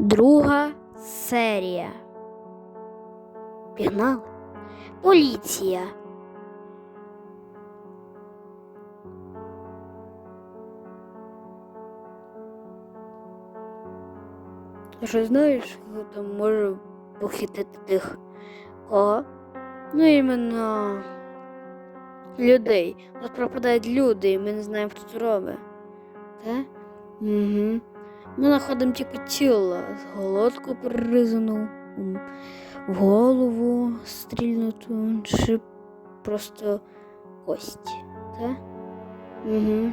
Друга серія. Пігнали. Поліція. Що знаєш, хто там може похитити тих кого? Ну, іменно людей. У нас пропадають люди, і ми не знаємо, хто це робить. Так? Угу. Ми знаходимо тільки тіло голодку перерізану, м, в голову стрільнуту, чи просто кості. Так? Угу.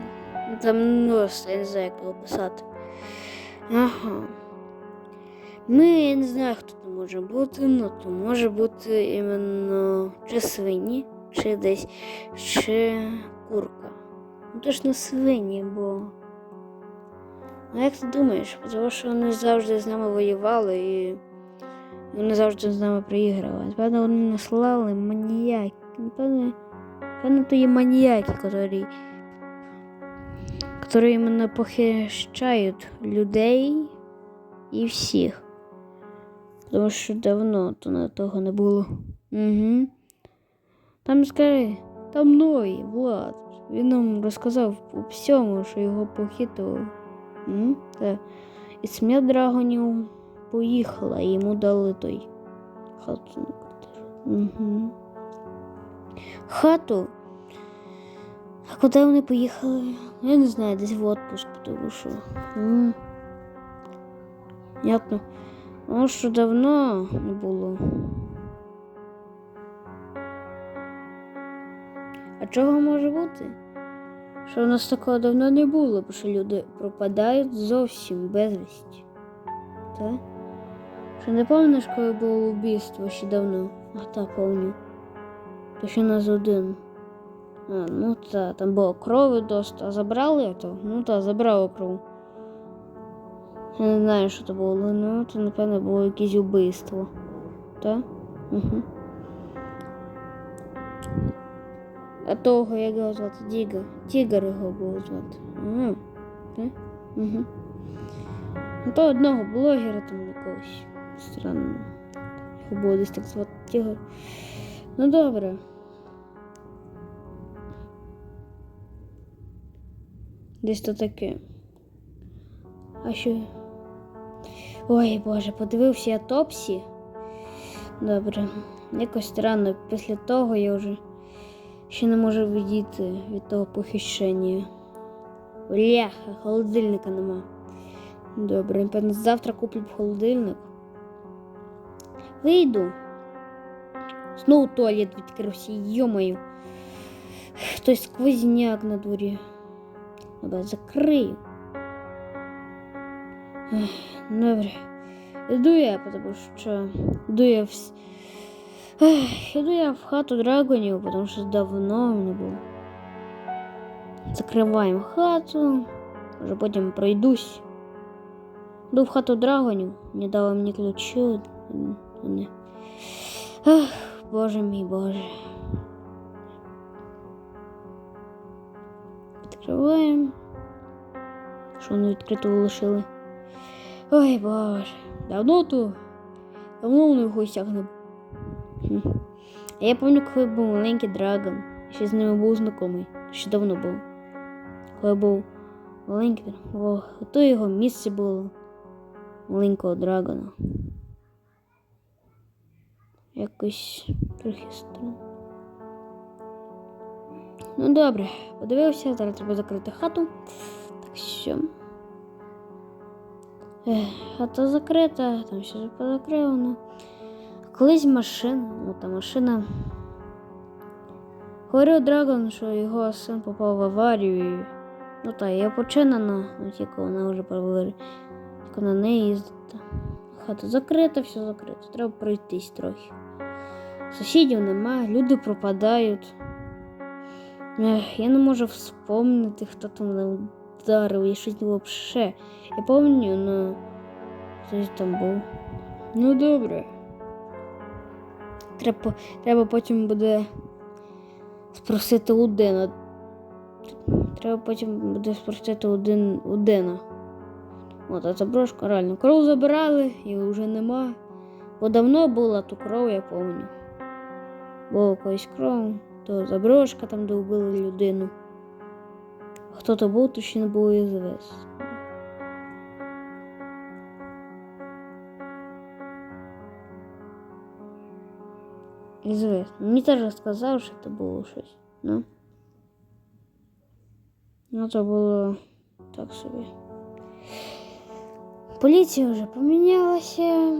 Там ну, я не знаю, як описати. Ага. Ми я не знаю, хто це може бути, ну то може бути іменно чи свині, чи десь, чи курка. Ну точно свині, бо. Ну як ти думаєш? Тому що вони завжди з нами воювали і вони завжди з нами приіграли. Напевно, вони наслали маніяки. Напевно, напевно, то є маніяки, які, які іменно похищають людей і всіх. Тому що давно то на того не було. Угу. Там скажи, там Ной, Влад. Він нам розказав у всьому, що його похитували. І сім'я драгонів поїхала, і йому дали той хату на. Угу. Хату. А куди вони поїхали? Я не знаю, десь в отпуск, тому що. М. Ну, що давно не було. А чого може бути? Що в нас такого давно не було, бо що люди пропадають зовсім безвісті. Так? Що не пам'ятаєш, коли було вбійство ще давно? А та пам'ятаю. То ще нас один. А, ну та, там було крові доста. А забрали то? Ну та, забрали кров. Я не знаю, що це було, ну це, напевно, було якесь вбивство. Так? Угу. А того, як його звати? Діга. Тігр його було звати. Ага. Так? Угу. Ну, то одного блогера там якогось. Странно. Його було десь так звати Тігр. Ну добре. Десь то таке. А що? Ой Боже, подивився я топсі. Добре. Якось странно. Після того я вже ще не можу відійти від того похищення. Бляха, холодильника нема. Добре, напевно, завтра куплю холодильник. Вийду. Знову туалет відкрився, йомаю. Хтось сквозняк на дворі. Добре, закрию. Добре. Іду я, тому що іду я в... Ех, Іду я в хату драгонів, тому що давно не було. Закриваємо хату, вже потім пройдусь. Йду в хату драгонів, не дали мені ключі. Вони. Боже мій Боже. Відкриваємо. Що вони відкрито лишили? Ой боже, давно тут. Давно вони в гостях не. А я пам'ятаю, коли був маленький драгон. Ще з ними був знайомий. Ще давно був. Коли був маленький, о, то його місце було маленького драгона. Якось трохи странно. Ну добре, подивився, зараз треба закрити хату. Так. Ех, Хата закрита, там все позакривано. Колись машина, ну та машина. Говорив Драгон, що його син попав в аварію. І, ну та є починена, ну тільки вона вже перевели. Тільки на неї їздити. Хата закрита, все закрито. Треба пройтись трохи. Сусідів немає, люди пропадають. Ех, я не можу вспомнити, хто там мене вдарив, я щось не взагалі. Я пам'ятаю, ну хтось там був. Ну добре. Треба, треба потім буде спросити у Дена. Треба потім буде спросити у, Ден, у Дена. От, а заброшка реально. Кров забирали, і вже нема. Бо давно була ту кров, я пам'ятаю. Була колись кров, то заброшка там, де вбили людину. Хто то був, то ще не було звісно. Известно. Мені теж сказав, що це було щось. Ну. Ну, то було так собі. Поліція вже помінялася.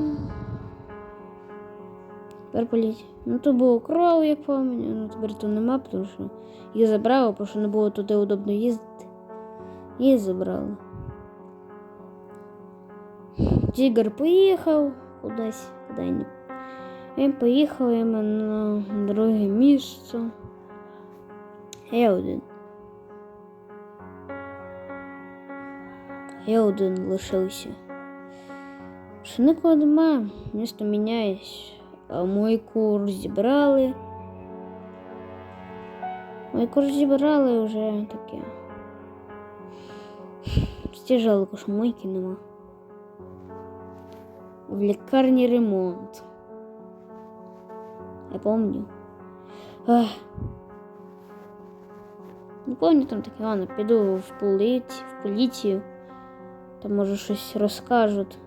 Тепер поліція. Ну, то було кров, я пам'ятаю, ну тепер то нема, тому що їх забрали, бо що не було туди удобно їздити. Їх забрали. Тігр поїхав кудись, куди не він поїхав іменно на друге місце. Я один. Я один лишився. Що нікого нема, місто міняється. А мойку розібрали. Мойку розібрали вже таке. Всі жалко, що мойки нема. В лікарні ремонт. Я помню. Ах. Не помню там таке, ладно, піду в поліцію, в поліцію. Там може щось розкажуть.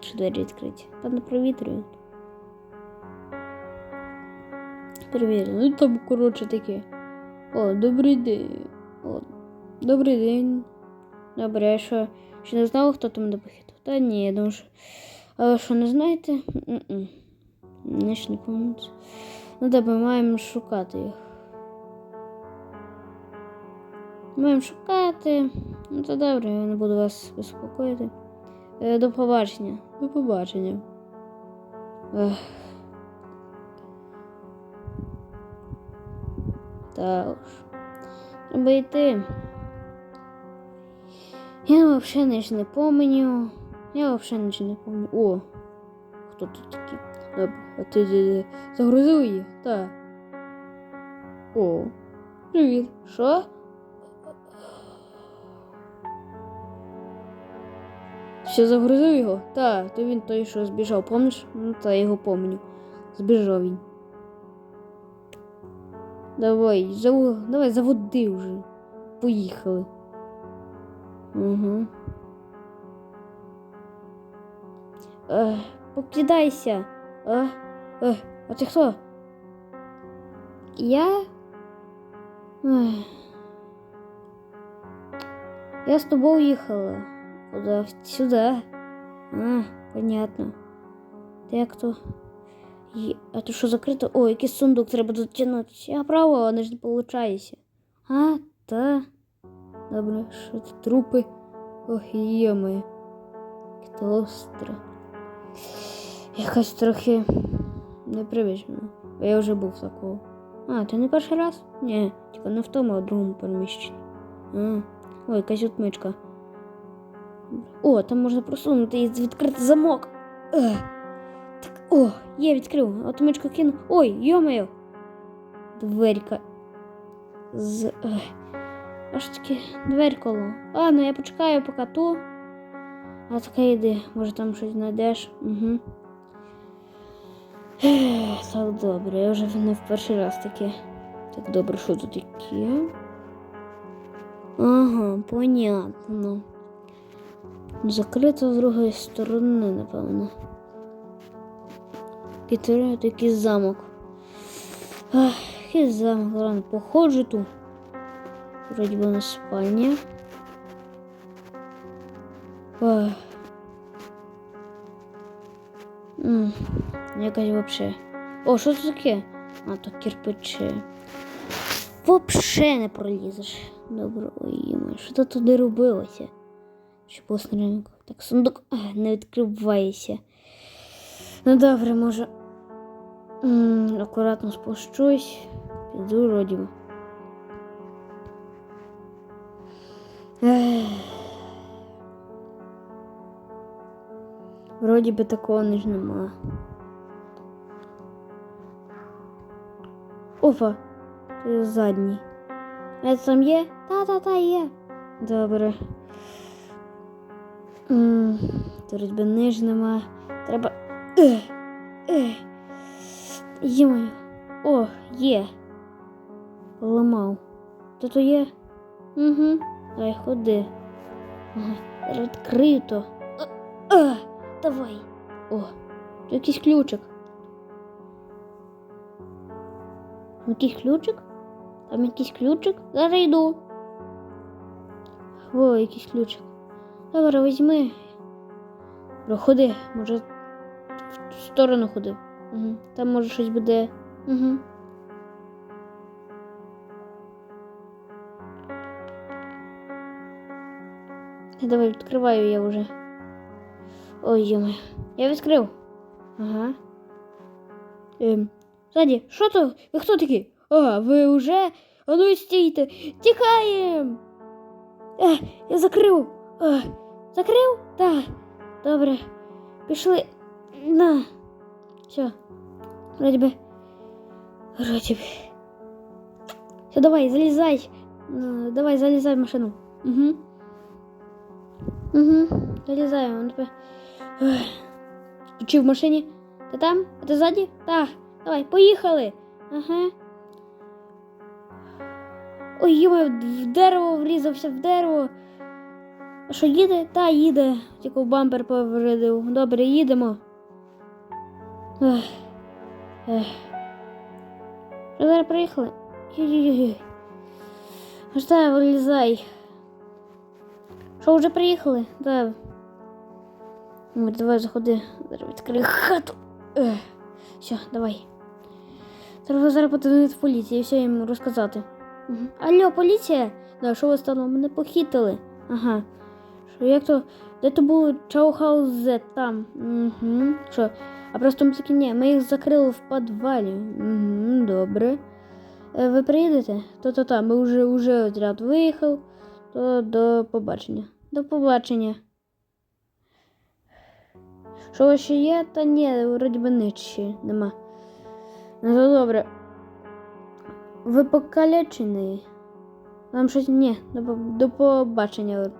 Чи двері відкриті. Там не провітрюють. Перевірю. Ну там, коротше, таке. О, добрий день. О, добрий день. Добре, а що? Ще не знав, хто там допохитав? Та ні, я думаю, що. А що не знаєте? М-м. Не ж не пам'ятаю. Ну так, ми маємо шукати їх. Маємо шукати. Ну то добре, я не буду вас безпокоїти. Е, До побачення. До побачення. Ех. Та уж. Треба йти. Я взагалі ніч не помню. Я взагалі ніч не помню. О, хто тут такий? Добре, а ти е, загрузив її? Так. О, привіт. Що? Ще загрузив його? Так, то він той, що збіжав, помниш? Ну, та я його помню. Збіжав він. Давай, зав... давай заводи вже. Поїхали. Угу. Ех, покидайся. А, е, а ти хто? Я? Я з тобою їхала. Куда? Сюда. А, понятно. Так то. Є- А то що закрито? О, якийсь сундук треба дотягнути. А право, воно ж не виходить. А, та. Добре, що це трупи? Ох, йоми. Як то Якось трохи непривично. Бо я вже був такого. А, ти не перший раз? Ні, тільки не в тому, а в другому переміщенні. А, ой, якась отмичка. О, там можна просунути і відкрити замок. Ех. Так, о, я відкрив. Отмичку кину. Ой, йомаю. Дверька. З. ех. Аж таки дверькало. Ладно, я почекаю поки ту. А така йди, може там щось знайдеш. Угу. Ех, Так добре, я вже не в перший раз таке. Так добре, що тут таке? Ага, понятно. Закрито з другої сторони, напевно. Який такий замок. Ах, який замок, ладно, походжу тут. Вроді би на спальня. Ах. М, Якась вообще. О, що це таке? А, то кирпичі. Вообще не пролізеш. Добре, ой, що тут туди робилося? Що було? Так, сундук а, не відкривається. Ну добре, може. м, Акуратно спущусь. Піду вроді. би. Ех. Вроді би такого не ж нема. Опа, це задній. А це там є? Та-та-та є. Добре. Тут би ниж нема. Треба. Ех, ех. Йомаю. О, є. Поламав. Та то є? Угу. Ай, ходи. Ага. Давай. О, тут якийсь ключик. Якийсь ключик? Там якийсь ключик? Зараз йду. О, якийсь ключик. Добре, візьми. Бро, ходи, може в сторону ходи. Угу. Там може щось буде. Угу. Давай відкриваю я вже. Ой, йоме. Я відкрив. Ага. Ем. Ззаді, що то? Ви хто такі? А, ви вже? А ну стійте! Тікаєм! Е, я закрив. А, закрив? Так. Добре. Пішли. На. Все. Вроді би. Вроді би. Все, давай, залізай. Ну, давай, залізай в машину. Угу. Угу. Залізай, он тебе. Чи в машині? Ти там? А ти ззаді? Так. Давай, поїхали. Ага. Ой, йома, в дерево врізався, в дерево. А що їде? Та їде. Тільки в бампер повредив. Добре, їдемо. Що зараз приїхали? Аж та вилізай. Що вже приїхали? Да. Ну, давай заходи. Зараз відкрию хату. Все, давай. Треба зараз подзвонити в поліцію і все їм розказати. Алло, поліція? Да, що ви стало? Мене похитили. Ага. Що як то? Де то було Чаухаус Z там? Угу. Що? А просто ми такі ні, ми їх закрили в підвалі. Угу, добре. Е, Ви приїдете? То-то-то, ми вже, вже отряд виїхав. То до побачення. До побачення. Що ще є? Та ні, вроді би ніч нема. Ну то добре. Ви покалечені? Вам щось ні, до, до побачення.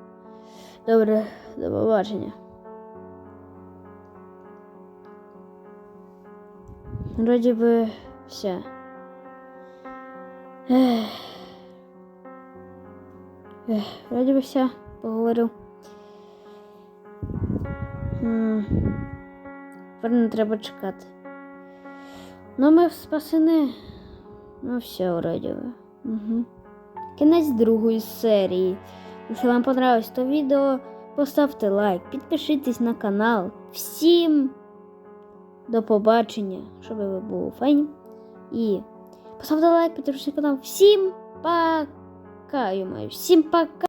Добре, до побачення. Вроді би все. Ех. Ех, вроді би все, поговорив. Не треба чекати. Ну, ми спасені. Ну, все, вроді. Угу. Кінець другої серії. Якщо вам понравилось то відео, поставте лайк, підпишитесь на канал. Всім до побачення, щоб ви були файні. І поставте лайк, підпишіться на канал. Всім пока! Всім пока!